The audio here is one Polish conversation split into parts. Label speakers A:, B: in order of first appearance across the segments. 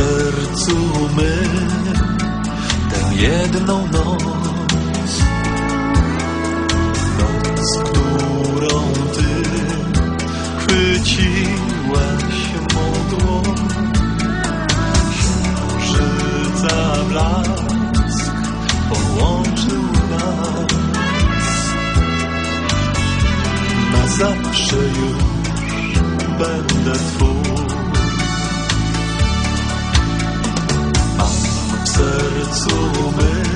A: sercu mym tę jedną noc, noc, którą ty chwyciłaś mą dłoń. Księżyca blask połączył nas. Na zawsze już będę twój. Sercu mym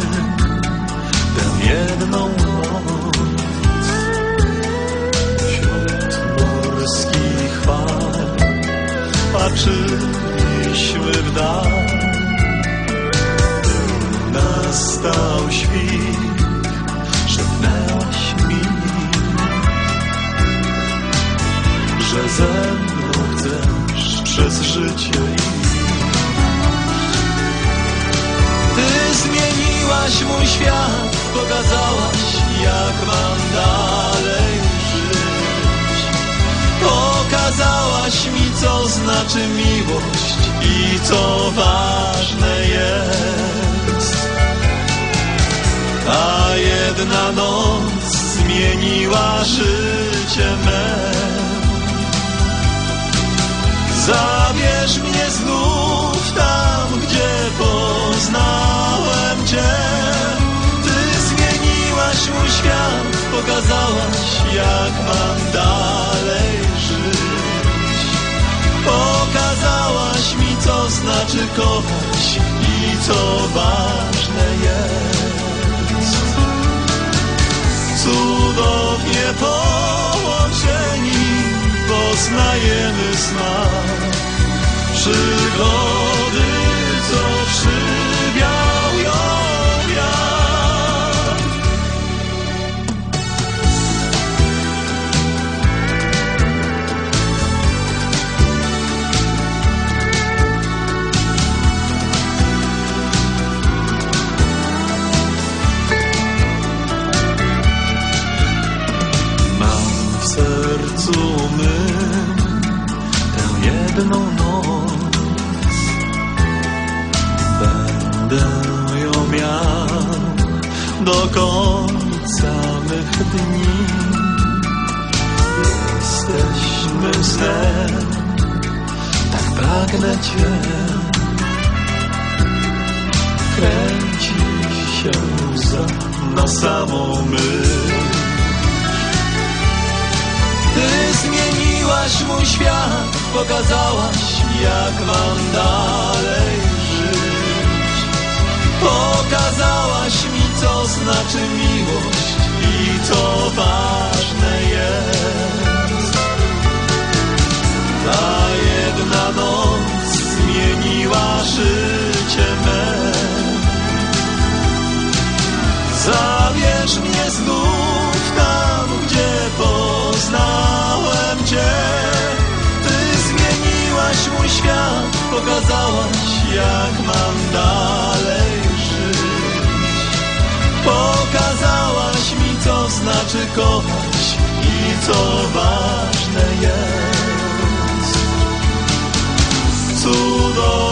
A: tę jedną noc. Wśród morskich fal patrzyliśmy w dal. Nastał świt, szepnęłaś mi, że ze mną chcesz przez życie zmieniłaś mój świat, pokazałaś, jak mam dalej żyć. Pokazałaś mi, co znaczy miłość i co ważne jest. Ta jedna noc zmieniła życie me. Zabierz mnie znów pokazałaś, jak mam dalej żyć. Pokazałaś mi, co znaczy kochać i co ważne jest. Cudownie połączeni poznajemy smak przygody, jedną noc. Będę ją miał do końca mych dni. Jesteśmy snem, tak pragnę Cię. Kręci się za na samą myśl. Zmieniłaś mój świat, pokazałaś, jak mam dalej żyć. Pokazałaś mi, co znaczy miłość i co ważne jest. Ta jedna noc zmieniła życie me. Zabierz pokazałaś, jak mam dalej żyć. Pokazałaś mi, co znaczy kochać i co ważne jest. Cudowne.